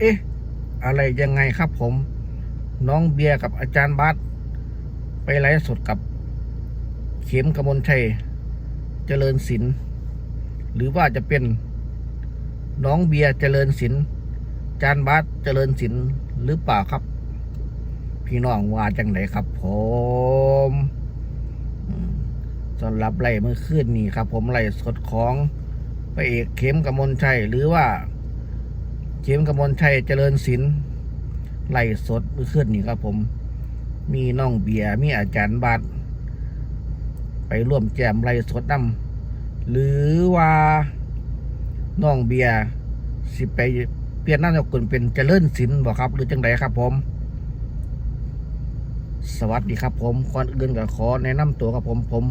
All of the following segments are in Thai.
เอ๊ะ อะไรยังไงครับผม น้องเบียร์กับอาจารย์บัสไปไลฟ์สดกับ เข็มกมลชัย เจริญศิลป์หรือว่าจะเป็นน้องเบียร์เจริญศิลป์อาจารย์บัสเจริญศิลป์หรือเปล่าครับ พี่น้องว่าจังไหนครับ ผมอืมสำหรับไล่เมื่อคืนนี้ครับ ผมไล่สดของพระเอกเข็มกมลชัยหรือว่า เข็มกมลชัยเจริญศิลป์ไล่สดเมื่อคืนนี้ครับผม มีน้องเบียร์มีอาจารย์บัตรไปร่วมแจมไล่สดนำหรือว่าน้องเบียร์สิไปเปลี่ยนนามสกุลเป็นเจริญศิลป์บ่ครับ หรือจังไดครับผม สวัสดีครับผมก่อนอื่นก็ขอแนะนำตัวครับผมผม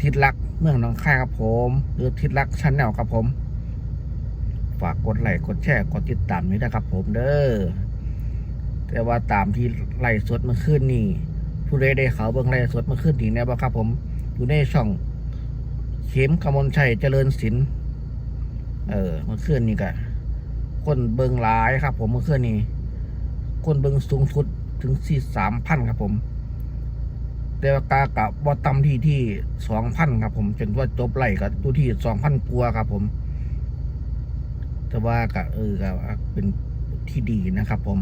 ทิดลักษ์เมืองหนองคายครับผม หรือทิดลักชั้นแนลครับผม ฝากกดไลค์กดแชร์กดติดตามนี้นะครับ ผมเด้อแต่ว่าตามที่ไล่สดเมื่อคืนนี้ผู้ใดได้เขาเบิ่งไล่สดเมื่อคืนนี้นี่ยบ่ครับ ผมอยู่ในช่องเข็มกมลชัยเจริญศิลป์เออเมื่อคืนนี้ก็คนเบิ่งหลายครับ ผมเมื่อคืนนี้คนเบิ่งสูงสุดถึงสี่สามพันครับ ผมแต่ว่ากากับบอตัมที่ที่สองพันครับ ผมจนว่าจบไล่ก็ดูที่สองพันกลัวครับ ผม แต่ว่าก็เออก็เป็นที่ดีนะครับ ผม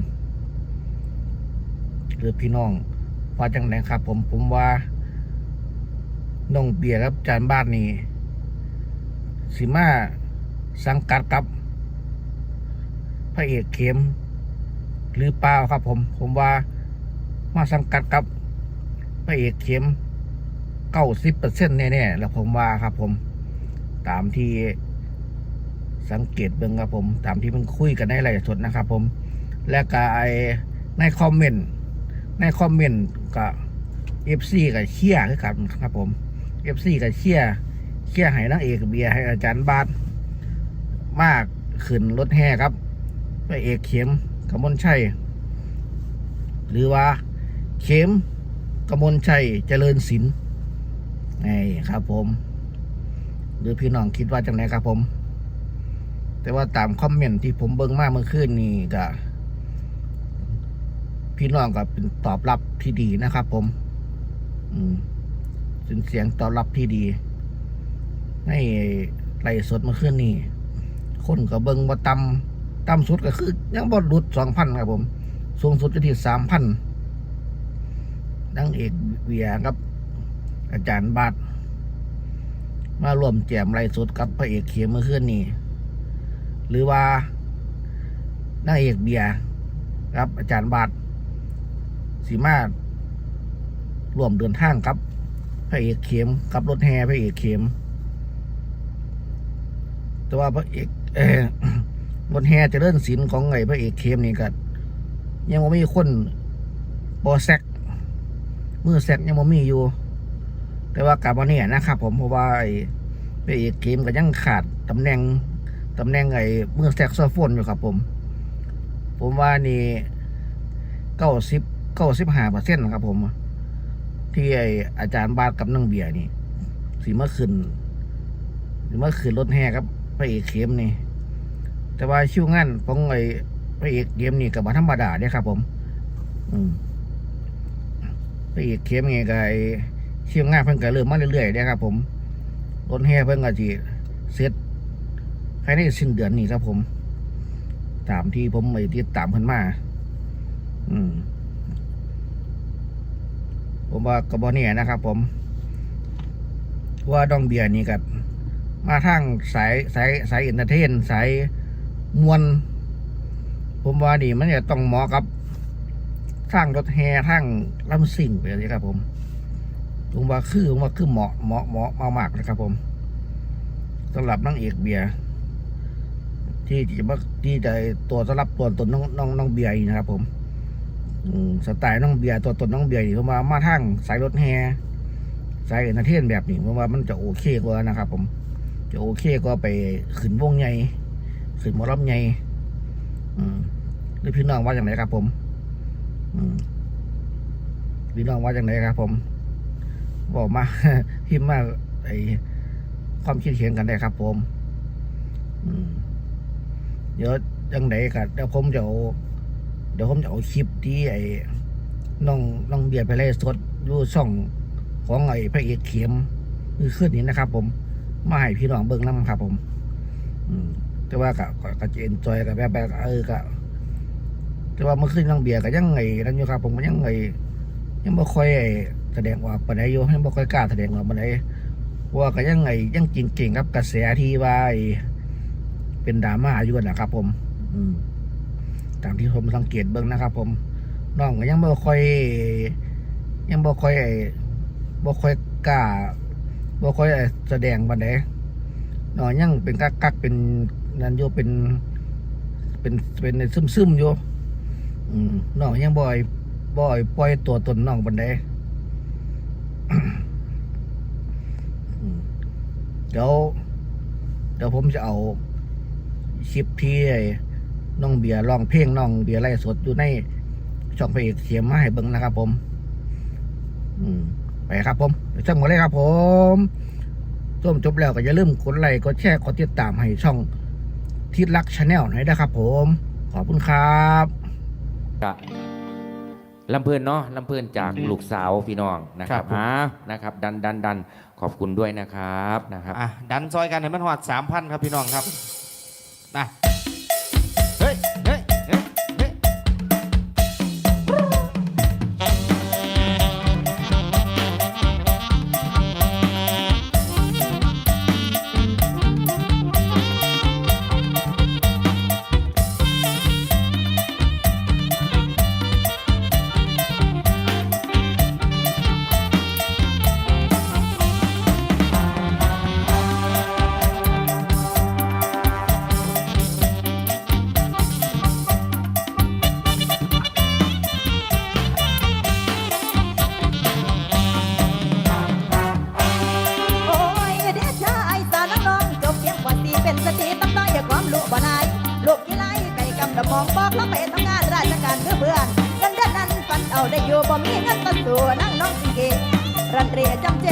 หรือพี่น้องว่าจังไหนครับ ผมผมว่าน้องเบียร์ครับจานบ้านนี้สิมาสังกัดกับ พระเอกเข้มหรือเปล่าครับ ผม ผมว่ามาสังกัดกับ พระเอกเข้มเก้าสิบเปอร์เซ็นต์แน่ๆแล้วผมว่าครับ ผมตามที่ สังเกตเบิ่งครับผมตามที่มันคุยกันในไลฟ์สดนะครับ ผม และก็ไอในคอมเมนต์ในคอมเมนต์ก็เอฟซีกับเชียร์คือกันครับผมเอฟซีกับเชียร์เชียร์ให้นางเอกเบียร์ให้อาจารย์บาสมากขึ้นรถแห่ครับพระเอกเข็มกมลชัยหรือว่าเข็มกมลชัยเจริญศิลป์นี่ครับผม หรือพี่น้องคิดว่าจังไงครับผม แต่ว่าตามคอมเมนต์ที่ผมเบิ่งมาเมื่อคืนนี้ก็พี่น้องก็เป็นตอบรับที่ดีนะครับ ผม อืมเป็นเสียงตอบรับที่ดีให้ไล่สดเมื่อคืนนี้คนก็เบิ่งว่าต่ำต่ำสุดก็คือ ยังบอดุดสองพันครับผม สูงสุดจะที่สามพันนังเอกเวียกับ อาจารย์บาทมาร่วมแจมไล่สดกับพระเอกเขียเมื่อคืนนี้ หรือว่านางเอกเบียร์ครับ อาจารย์บาทสีมาร่วมเดินทางครับพระเอกเข็มกับรถแห่พระเอกเข็มแต่ว่าพระเอกรถแห่จะเริ่นศิลของไงพระเอกเข็มนี่ก็ยังไม่มีคนบอแซกมือแซกยังไม่มีอยู่ แต่ว่ากลับมาเนี่ยนะครับ ผมเพราะว่าพระเอกเข็มก็ยังขาดตำแหน่ง ตำแหน่งไอ้เมื่อแซกโซโฟนอยู่ครับผม ผมว่านี่เก้าสิบเก้าสิบห้าเปอร์เซ็นต์ครับผม ที่ไออาจารย์บาทกับน้องเบียร์นี่สีเมื่อคืนสีเมื่อคืนรถแห่ครับพระเอกเข้มนี่ แต่ว่าชิวงานของไอพระเอกเกมนี่กับธรรมดาเนี่ยครับ ผม อืมพระเอกเข้มไงกับไอชิวงานเพิ่งก็เริ่มมาเรื่อยๆเนี่ยครับ ผมรถแห่เพิ่งก็จีเสร็จ ภายในสิ้นเดือนนี้ครับผม ตามที่ผมไปติดตามเพิ่นมา อืม ผมว่ากระบอเนี่ยนะครับ ผม ว่าดองเบียร์นี่กับมาทางสายสายสายอินเตอร์เทนสายมวลผมว่านี่มันจะต้องเหมาะกับทางรถแห่ทางลำสิ่งไปเลยครับ ผมผมว่าคือผมว่าคือเหมาะเหมาะเหมาะมากๆนะครับ ผมสำหรับนางเอกเบียร์ ที่จะมาที่จะตัวสำหรับตัวตนน้องน้องน้องเบียร์นะครับ ผมอืสไตล์น้องเบียร์ตัวตนน้องเบียร์นี่เขามามาทางสายรถแฮสายเอนเตอร์เทนแบบนี้เพราะว่ามันจะโอเคกว่านะครับ ผม จะโอเคก็ไปขึ้นวงใหญ่ขึ้นมอลำใหญ่อืมหรือพี่น้องว่าอย่างไรครับผมอืมพี่น้องว่าอย่างไรครับ ผม บอกมาพิมพ์มาไอความคิดเห็นกันได้ครับ ผม อืม เดี๋ยวจังไดก็เดี๋ยวผมจะเอาเดี๋ยวผมจะเอาคลิปที่ไอ้น้องน้องเบียร์ไปไล่สดอยู่ช่องของไอ้พระเอกเข็มมือขึ้นนี้นะครับ ผมมาให้พี่น้องเบิ่งนํครับ ผม อืมแต่ว่าก็ก็ก็จะเอ็นจอยกับแบบแบบเออก็แต่ว่าเมื่อคืนน้องเบียร์ก็ยังไงนั่นอยู่ครับ ผมก็ยังไงยังบ่ค่อยไอ้แสดงออกปานใดอยู่ยังบ่ค่อยกล้าแสดงออกปานใดเพราว่าก็ยังไงยังจริงๆกับกระแสที่ว่าไอ้ เป็นดราม่าอยู่นั่นแหละครับ ผม อืมตามที่ผมสังเกตเบิ่งนะครับ ผมน้องก็ยังบ่ค่อย ยังบ่ค่อยไอ้บ่ค่อยกล้าบ่ค่อยไอ้แสดงปานใดน้องยังเป็นกักกักๆเป็นนั่นอยู่เป็น เป็นเป็นซึมซึมๆอยู่อืมน้องยังบ่อยบ่อยปล่อยตัวตนน้องปานใดอืมเดี๋ยวเดี๋ยวผมจะเอา คลิปที่ไอ้น้องเบียร์ร้องเพลงน้องเบียร์ไล่สดอยู่ในช่องเพจเสียมมาให้เบิ่งนะครับ ผม อืมไปครับ ผมไปชมกันเลยครับ ผมชมจบแล้วก็อย่าลืมกดไลค์กดแชร์กดติดตามให้ช่องทิศรักชาแนลหน่อยนะครับผม ขอบคุณครับกะลำเพลินเนาะลำเพลินจากลูกสาวพี่น้องนะคครัรับบผมฮะนะครับ ดันดันดันขอบคุณด้วยนะครับนะครับ อะดันซอยกันให้มันหอดสามพันครับพี่น้องครับ น เป็นสติต้องต้อยอย่าความลูกบ่นายลูกกี่ไรไก่กำดมองบอกเราไปทำงานราชการเพื่อเพื่อนเงินเดือนนั้นฝันเอาได้อยู่บ่มีเงินต้นตัวนั่งน้องจริงเกรันเรียจำเจ